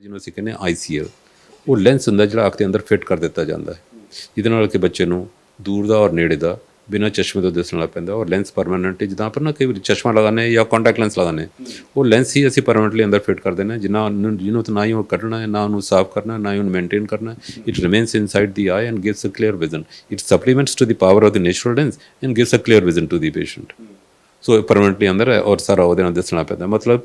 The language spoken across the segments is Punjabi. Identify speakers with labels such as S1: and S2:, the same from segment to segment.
S1: ਜਿਹਨੂੰ ਅਸੀਂ ਕਹਿੰਦੇ ਆਈਸੀਐਲ ਉਹ ਲੈਂਸ ਹੁੰਦਾ ਜਿਹੜਾ ਅੱਖ ਦੇ ਅੰਦਰ ਫਿੱਟ ਕਰ ਦਿੱਤਾ ਜਾਂਦਾ ਹੈ। ਜਿਹਦੇ ਨਾਲ ਕਿ ਬੱਚੇ ਨੂੰ ਦੂਰ ਦਾ ਔਰ ਨੇੜੇ ਦਾ ਬਿਨਾਂ ਚਸ਼ਮੇ ਤੋਂ ਦਿਸਣ ਲੱਗ ਪੈਂਦਾ ਔਰ ਲੈਂਸ ਪਰਮਾਨੈਂਟ ਜਿੱਦਾਂ ਆਪਾਂ ਨਾ ਕਈ ਵਾਰੀ ਚਸ਼ਮਾ ਲਗਾਉਂਦੇ ਜਾਂ ਕੰਟੈਕਟ ਲੈਂਸ ਲਗਾਉਂਦੇ ਹਾਂ, ਉਹ ਲੈਂਸ ਹੀ ਅਸੀਂ ਪਰਮਾਨੈਂਟਲੀ ਅੰਦਰ ਫਿੱਟ ਕਰ ਦਿੰਦੇ ਹਾਂ ਜਿਨ੍ਹਾਂ ਨੂੰ ਜਿਹਨੂੰ ਤਾਂ ਨਾ ਹੀ ਉਹ ਕੱਢਣਾ ਹੈ ਨਾ ਉਹਨੂੰ ਸਾਫ਼ ਕਰਨਾ ਨਾ ਹੀ ਉਹਨੂੰ ਮੇਨਟੇਨ ਕਰਨਾ it remains inside the eye and gives a clear vision it supplements to the power of the natural lens and gives a clear vision to the patient so permanently ਅੰਦਰ ਹੈ ਔਰ ਸਾਰਾ ਉਹਦੇ ਨਾਲ ਦਿਸਣਾ ਪੈਂਦਾ ਮਤਲਬ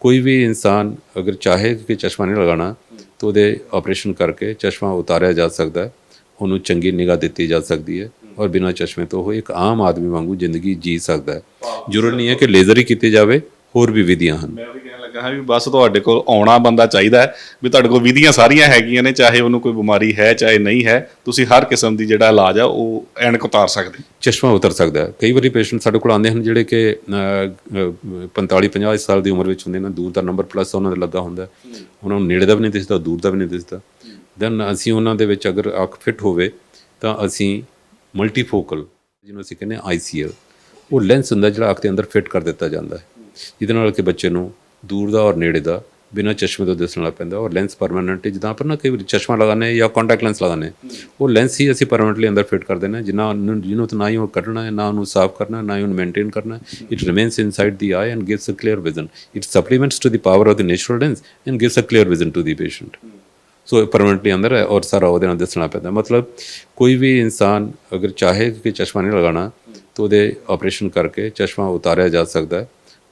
S1: ਕੋਈ ਵੀ ਇਨਸਾਨ ਅਗਰ ਚਾਹੇ ਕਿ ਚਸ਼ਮਾ ਨਹੀਂ ਲਗਾਉਣਾ ਤਾਂ ਉਹਦੇ ਆਪਰੇਸ਼ਨ ਕਰਕੇ ਚਸ਼ਮਾ ਉਤਾਰਿਆ ਜਾ ਸਕਦਾ ਹੈ ਉਹਨੂੰ ਚੰਗੀ ਨਿਗਾਹ ਦਿੱਤੀ ਜਾ ਸਕਦੀ ਹੈ ਔਰ ਬਿਨਾਂ ਚਸ਼ਮੇ ਤੋਂ ਉਹ ਇੱਕ ਆਮ ਆਦਮੀ ਵਾਂਗੂ ਜ਼ਿੰਦਗੀ ਜੀ ਸਕਦਾ ਹੈ। ਜ਼ਰੂਰੀ ਨਹੀਂ ਹੈ ਕਿ ਲੇਜ਼ਰ ਹੀ ਕੀਤੀ ਜਾਵੇ ਹੋਰ ਵੀ ਵਿਧੀਆਂ ਹਨ।
S2: ਮੈਂ ਵੀ ਬਸ ਤੁਹਾਡੇ ਕੋਲ ਆਉਣਾ ਬੰਦਾ ਚਾਹੀਦਾ ਹੈ ਵੀ ਤੁਹਾਡੇ ਕੋਲ ਵਿਧੀਆਂ ਸਾਰੀਆਂ ਹੈਗੀਆਂ ਨੇ, ਚਾਹੇ ਉਹਨੂੰ ਕੋਈ ਬਿਮਾਰੀ ਹੈ, ਚਾਹੇ ਨਹੀਂ ਹੈ, ਤੁਸੀਂ ਹਰ ਕਿਸਮ ਦੀ ਜਿਹੜਾ ਇਲਾਜ ਆ, ਉਹ ਐਨਕ ਉਤਾਰ ਸਕਦੇ
S1: ਚਸ਼ਮਾ ਉਤਰ ਸਕਦਾ ਕਈ ਵਾਰੀ ਪੇਸ਼ੈਂਟ ਸਾਡੇ ਕੋਲ ਆਉਂਦੇ ਹਨ ਜਿਹੜੇ ਕਿ 45 50 ਸਾਲ ਦੀ ਉਮਰ ਵਿੱਚ ਹੁੰਦੇ ਨੇ, ਦੂਰ ਦਾ ਨੰਬਰ ਪਲੱਸ ਉਹਨਾਂ ਦਾ ਲੱਗਾ ਹੁੰਦਾ ਉਹਨਾਂ ਨੂੰ ਨੇੜੇ ਦਾ ਵੀ ਨਹੀਂ ਦਿਸਦਾ, ਦੂਰ ਦਾ ਵੀ ਨਹੀਂ ਦਿਸਦਾ। ਦੈਨ ਅਸੀਂ ਉਹਨਾਂ ਦੇ ਵਿੱਚ ਅਗਰ ਅੱਖ ਫਿੱਟ ਹੋਵੇ, ਤਾਂ ਅਸੀਂ ਮਲਟੀਫੋਕਲ ਜਿਹਨੂੰ ਅਸੀਂ ਕਹਿੰਦੇ ਆਈਸੀਐਲ ਉਹ ਲੈਂਸ ਹੁੰਦਾ ਜਿਹੜਾ ਅੱਖ ਦੇ ਅੰਦਰ ਫਿੱਟ ਕਰ ਦਿੱਤਾ ਜਾਂਦਾ ਹੈ। ਜਿਹਦੇ ਨਾਲ ਕਿ ਬੱਚੇ ਨੂੰ ਦੂਰ ਦਾ ਔਰ ਨੇੜੇ ਦਾ ਬਿਨਾਂ ਚਸ਼ਮੇ ਤੋਂ ਦਿਸਣ ਲੱਗ ਪੈਂਦਾ ਔਰ ਲੈਂਸ ਪਰਮਾਨੈਂਟ ਜਿੱਦਾਂ ਆਪਾਂ ਨਾ ਕਈ ਵਾਰੀ ਚਸ਼ਮਾ ਲਗਾਉਂਦੇ ਹਾਂ ਜਾਂ ਕੰਟੈਕਟ ਲੈਂਸ ਲਗਾਉਂਦੇ ਹਾਂ, ਉਹ ਲੈਂਸ ਹੀ ਅਸੀਂ ਪਰਮਾਨੈਂਟਲੀ ਅੰਦਰ ਫਿੱਟ ਕਰ ਦਿੰਦੇ ਹਾਂ ਜਿਨ੍ਹਾਂ ਨੂੰ ਜਿਹਨੂੰ ਤਾਂ ਨਾ ਹੀ ਉਹ ਕੱਢਣਾ ਹੈ ਨਾ ਉਹਨੂੰ ਸਾਫ਼ ਕਰਨਾ ਨਾ ਹੀ ਉਹਨੂੰ ਮੇਨਟੇਨ ਕਰਨਾ it remains inside the eye and gives a clear vision it supplements to the power of the natural lens and gives a clear vision to the patient so permanently ਅੰਦਰ ਹੈ ਔਰ ਸਾਰਾ ਉਹਦੇ ਨਾਲ ਦਿਸਣਾ ਪੈਂਦਾ। ਮਤਲਬ ਕੋਈ ਵੀ ਇਨਸਾਨ ਅਗਰ ਚਾਹੇ ਕਿ ਚਸ਼ਮਾ ਨਹੀਂ ਲਗਾਉਣਾ ਤਾਂ ਉਹਦੇ ਆਪਰੇਸ਼ਨ ਕਰਕੇ ਚਸ਼ਮਾ ਉਤਾਰਿਆ ਜਾ ਸਕਦਾ ਹੈ।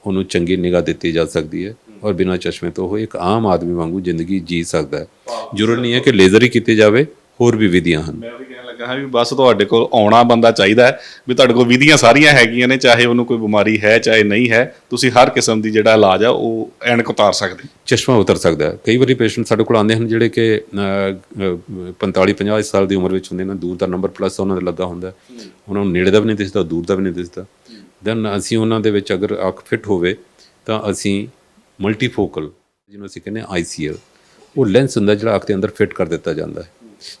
S1: ਉਹਨੂੰ ਚੰਗੀ ਨਿਗਾਹ ਦਿੱਤੀ ਜਾ ਸਕਦੀ ਹੈ ਔਰ ਬਿਨਾਂ ਚਸ਼ਮੇ ਤੋਂ ਉਹ ਇੱਕ ਆਮ ਆਦਮੀ ਵਾਂਗੂ ਜ਼ਿੰਦਗੀ ਜੀ ਸਕਦਾ ਹੈ। ਜ਼ਰੂਰੀ ਨਹੀਂ ਹੈ ਕਿ ਲੇਜ਼ਰ ਹੀ ਕੀਤੀ ਜਾਵੇ ਹੋਰ ਵੀ ਵਿਧੀਆਂ ਹਨ।
S2: ਮੈਂ ਵੀ ਕਹਿਣ ਲੱਗਾ ਹਾਂ ਵੀ ਬਸ ਤੁਹਾਡੇ ਕੋਲ ਆਉਣਾ ਬੰਦਾ ਚਾਹੀਦਾ ਹੈ ਵੀ ਤੁਹਾਡੇ ਕੋਲ ਵਿਧੀਆਂ ਸਾਰੀਆਂ ਹੈਗੀਆਂ ਨੇ ਚਾਹੇ ਉਹਨੂੰ ਕੋਈ ਬਿਮਾਰੀ ਹੈ ਚਾਹੇ ਨਹੀਂ ਹੈ ਤੁਸੀਂ ਹਰ ਕਿਸਮ ਦੀ ਜਿਹੜਾ ਇਲਾਜ ਆ ਉਹ ਐਨਕ ਉਤਾਰ ਸਕਦੇ।
S1: ਚਸ਼ਮਾ ਉਤਰ ਸਕਦਾ ਹੈ। ਕਈ ਵਾਰੀ ਪੇਸ਼ੈਂਟ ਸਾਡੇ ਕੋਲ ਆਉਂਦੇ ਹਨ ਜਿਹੜੇ ਕਿ 45 50 ਸਾਲ ਦੀ ਉਮਰ ਵਿੱਚ ਹੁੰਦੇ ਨੇ ਦੂਰ ਦਾ ਨੰਬਰ ਪਲੱਸ ਉਹਨਾਂ ਦਾ ਲੱਗਾ ਹੁੰਦਾ। ਉਹਨਾਂ ਨੂੰ ਨੇੜੇ ਦਾ ਵੀ ਨਹੀਂ ਦਿਸਦਾ ਦੂਰ ਦਾ ਵੀ ਨਹੀਂ ਦਿਸਦਾ। ਦੈਨ ਅਸੀਂ ਉਹਨਾਂ ਦੇ ਵਿੱਚ ਅਗਰ ਅੱਖ ਫਿੱਟ ਹੋਵੇ ਤਾਂ ਅਸੀਂ ਮਲਟੀਫੋਕਲ ਜਿਹਨੂੰ ਅਸੀਂ ਕਹਿੰਦੇ ਆਈਸੀਐਲ ਉਹ ਲੈਂਸ ਹੁੰਦਾ ਜਿਹੜਾ ਅੱਖ ਦੇ ਅੰਦਰ ਫਿੱਟ ਕਰ ਦਿੱਤਾ ਜਾਂਦਾ ਹੈ।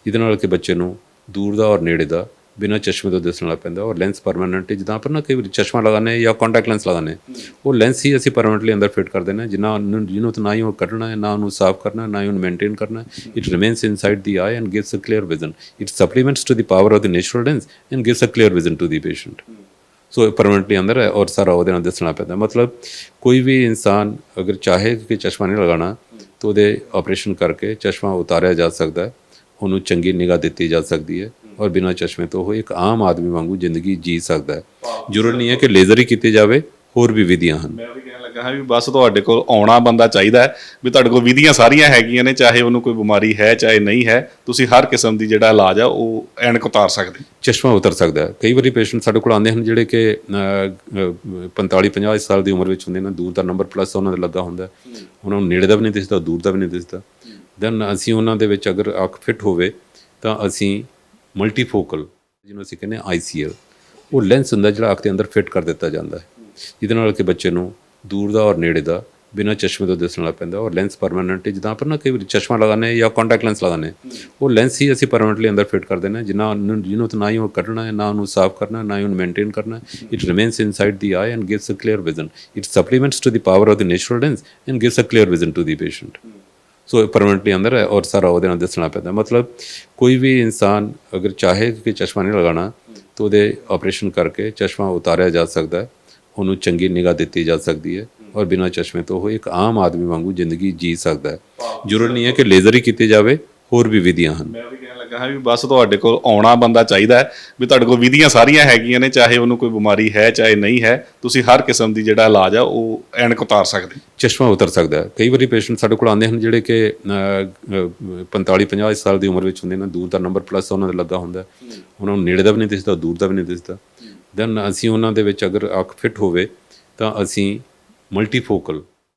S1: ਜਿਹਦੇ ਨਾਲ ਕਿ ਬੱਚੇ ਨੂੰ ਦੂਰ ਦਾ ਔਰ ਨੇੜੇ ਦਾ ਬਿਨਾਂ ਚਸ਼ਮੇ ਤੋਂ ਦਿਸਣ ਪੈਂਦਾ ਔਰ ਲੈਂਸ ਪਰਮਾਨੈਂਟ ਜਿੱਦਾਂ ਆਪਾਂ ਨਾ ਕਈ ਵਾਰੀ ਚਸ਼ਮਾ ਲਗਾਉਂਦੇ ਹਾਂ ਜਾਂ ਕੰਟੈਕਟ ਲੈਂਸ ਲਗਾਉਂਦੇ ਹਾਂ, ਉਹ ਲੈਂਸ ਹੀ ਅਸੀਂ ਪਰਮਾਨੈਂਟਲੀ ਅੰਦਰ ਫਿੱਟ ਕਰ ਦਿੰਦੇ ਹਾਂ। ਜਿਨ੍ਹਾਂ ਨੂੰ ਜਿਹਨੂੰ ਤਾਂ ਨਾ ਹੀ ਉਹ ਕੱਢਣਾ ਹੈ ਨਾ ਉਹਨੂੰ ਸਾਫ਼ ਕਰਨਾ ਨਾ ਹੀ ਉਹਨੂੰ ਮੇਨਟੇਨ ਕਰਨਾ it remains inside the eye and gives a clear vision it supplements to the power of the natural lens and gives a clear vision to the patient so permanently ਅੰਦਰ ਹੈ ਔਰ ਸਾਰਾ ਉਹਦੇ ਨਾਲ ਦਿਸਣਾ ਪੈਂਦਾ ਮਤਲਬ ਕੋਈ ਵੀ ਇਨਸਾਨ ਅਗਰ ਚਾਹੇ ਕਿ ਚਸ਼ਮਾ ਨਹੀਂ ਲਗਾਉਣਾ ਤਾਂ ਉਹਦੇ ਆਪਰੇਸ਼ਨ ਕਰਕੇ ਚਸ਼ਮਾ ਉਤਾਰਿਆ ਜਾ ਸਕਦਾ ਹੈ ਉਹਨੂੰ ਚੰਗੀ ਨਿਗਾਹ ਦਿੱਤੀ ਜਾ ਸਕਦੀ ਹੈ ਔਰ ਬਿਨਾਂ ਚਸ਼ਮੇ ਤੋਂ ਉਹ ਇੱਕ ਆਮ ਆਦਮੀ ਵਾਂਗੂ ਜ਼ਿੰਦਗੀ ਜੀ ਸਕਦਾ ਹੈ ਜ਼ਰੂਰੀ ਨਹੀਂ ਹੈ ਕਿ ਲੇਜ਼ਰ ਹੀ ਕੀਤੀ ਜਾਵੇ ਹੋਰ ਵੀ ਵਿਧੀਆਂ ਹਨ
S2: ਮੈਂ ਵੀ ਬਸ ਤੁਹਾਡੇ ਕੋਲ ਆਉਣਾ ਬੰਦਾ ਚਾਹੀਦਾ ਹੈ, ਵੀ ਤੁਹਾਡੇ ਕੋਲ ਵਿਧੀਆਂ ਸਾਰੀਆਂ ਹੈਗੀਆਂ ਨੇ, ਚਾਹੇ ਉਹਨੂੰ ਕੋਈ ਬਿਮਾਰੀ ਹੈ, ਚਾਹੇ ਨਹੀਂ ਹੈ, ਤੁਸੀਂ ਹਰ ਕਿਸਮ ਦੀ ਜਿਹੜਾ ਇਲਾਜ ਆ ਉਹ ਐਨਕ ਉਤਾਰ ਸਕਦੇ
S1: ਚਸ਼ਮਾ ਉਤਰ ਸਕਦਾ ਕਈ ਵਾਰੀ ਪੇਸ਼ੈਂਟ ਸਾਡੇ ਕੋਲ ਆਉਂਦੇ ਹਨ ਜਿਹੜੇ ਕਿ 45 50 ਸਾਲ ਦੀ ਉਮਰ ਵਿੱਚ ਹੁੰਦੇ ਨੇ, ਦੂਰ ਦਾ ਨੰਬਰ ਪਲੱਸ ਉਹਨਾਂ ਦਾ ਲੱਗਾ ਹੁੰਦਾ ਉਹਨਾਂ ਨੂੰ ਨੇੜੇ ਦਾ ਵੀ ਨਹੀਂ ਦਿਸਦਾ, ਦੂਰ ਦਾ ਵੀ ਨਹੀਂ ਦਿਸਦਾ। ਦੈਨ ਅਸੀਂ ਉਹਨਾਂ ਦੇ ਵਿੱਚ ਅਗਰ ਅੱਖ ਫਿੱਟ ਹੋਵੇ, ਤਾਂ ਅਸੀਂ ਮਲਟੀਫੋਕਲ ਜਿਹਨੂੰ ਅਸੀਂ ਕਹਿੰਦੇ ਆਈਸੀਐਲ ਉਹ ਲੈਂਸ ਹੁੰਦਾ ਜਿਹੜਾ ਅੱਖ ਦੇ ਅੰਦਰ ਫਿੱਟ ਕਰ ਦਿੱਤਾ ਜਾਂਦਾ ਹੈ। ਜਿਹਦੇ ਨਾਲ ਕਿ ਬੱਚੇ ਨੂੰ ਦੂਰ ਦਾ ਔਰ ਨੇੜੇ ਦਾ, ਬਿਨਾਂ ਚਸ਼ਮੇ ਤੋਂ ਦਿਸਣ ਲੱਗ ਪੈਂਦਾ, ਔਰ ਲੈਂਸ ਪਰਮਾਨੈਂਟ ਜਿੱਦਾਂ ਆਪਾਂ ਨਾ ਕਈ ਵਾਰੀ ਚਸ਼ਮਾ ਲਗਾਉਂਦੇ ਹਾਂ ਜਾਂ ਕੰਟੈਕਟ ਲੈਂਸ ਲਗਾਉਂਦੇ ਉਹ ਲੈਂਸ ਹੀ ਅਸੀਂ ਪਰਮਾਨੈਂਟਲੀ ਅੰਦਰ ਫਿੱਟ ਕਰ ਦਿੰਦੇ ਹਾਂ ਜਿਨ੍ਹਾਂ ਨੂੰ ਜਿਹਨੂੰ ਤਾਂ ਨਾ ਹੀ ਉਹ ਕੱਢਣਾ ਹੈ, ਨਾ ਉਹਨੂੰ ਸਾਫ਼ ਕਰਨਾ, ਨਾ ਹੀ ਉਹਨੂੰ ਮੇਨਟੇਨ ਕਰਨਾ it remains inside the eye and gives a clear vision it supplements to the power of the natural lens and gives a clear vision to the patient so permanently ਅੰਦਰ ਹੈ ਔਰ ਸਾਰਾ ਉਹਦੇ ਨਾਲ ਦਿਸਣਾ ਪੈਂਦਾ ਮਤਲਬ ਕੋਈ ਵੀ ਇਨਸਾਨ ਅਗਰ ਚਾਹੇ ਕਿ ਚਸ਼ਮਾ ਨਹੀਂ ਲਗਾਉਣਾ, ਤਾਂ ਉਹਦੇ ਆਪਰੇਸ਼ਨ ਕਰਕੇ ਚਸ਼ਮਾ ਉਤਾਰਿਆ ਜਾ ਸਕਦਾ ਹੈ। ਉਹਨੂੰ ਚੰਗੀ ਨਿਗਾਹ ਦਿੱਤੀ ਜਾ ਸਕਦੀ ਹੈ ਔਰ ਬਿਨਾਂ ਚਸ਼ਮੇ ਤੋਂ ਉਹ ਇੱਕ ਆਮ ਆਦਮੀ ਵਾਂਗੂ ਜ਼ਿੰਦਗੀ ਜੀ ਸਕਦਾ ਹੈ। ਜ਼ਰੂਰੀ ਨਹੀਂ ਹੈ ਕਿ ਲੇਜ਼ਰ ਹੀ ਕੀਤੀ ਜਾਵੇ ਹੋਰ ਵੀ ਵਿਧੀਆਂ ਹਨ।
S2: ਮੈਂ ਵੀ ਕਹਿਣ ਲੱਗਾ ਹਾਂ ਵੀ ਬਸ ਤੁਹਾਡੇ ਕੋਲ ਆਉਣਾ ਬੰਦਾ ਚਾਹੀਦਾ ਹੈ ਵੀ ਤੁਹਾਡੇ ਕੋਲ ਵਿਧੀਆਂ ਸਾਰੀਆਂ ਹੈਗੀਆਂ ਨੇ ਚਾਹੇ ਉਹਨੂੰ ਕੋਈ ਬਿਮਾਰੀ ਹੈ ਚਾਹੇ ਨਹੀਂ ਹੈ ਤੁਸੀਂ ਹਰ ਕਿਸਮ ਦੀ ਜਿਹੜਾ ਇਲਾਜ ਆ ਉਹ ਐਨਕ ਉਤਾਰ ਸਕਦੇ
S1: ਚਸ਼ਮਾ ਉਤਰ ਸਕਦਾ ਹੈ। ਕਈ ਵਾਰੀ ਪੇਸ਼ੈਂਟ ਸਾਡੇ ਕੋਲ ਆਉਂਦੇ ਹਨ ਜਿਹੜੇ ਕਿ 45 50 ਸਾਲ ਦੀ ਉਮਰ ਵਿੱਚ ਹੁੰਦੇ ਨੇ ਦੂਰ ਦਾ ਨੰਬਰ ਪਲੱਸ ਉਹਨਾਂ ਦਾ ਲੱਗਾ ਹੁੰਦਾ। ਉਹਨਾਂ ਨੂੰ ਨੇੜੇ ਦਾ ਵੀ ਨਹੀਂ ਦਿਸਦਾ ਦੂਰ ਦਾ ਵੀ ਨਹੀਂ ਦਿਸਦਾ। ਦੈਨ ਅਸੀਂ ਉਹਨਾਂ ਦੇ ਵਿੱਚ ਅਗਰ ਅੱਖ ਫਿੱਟ ਹੋਵੇ ਤਾਂ ਅਸੀਂ ਮਲਟੀਫੋਕਲ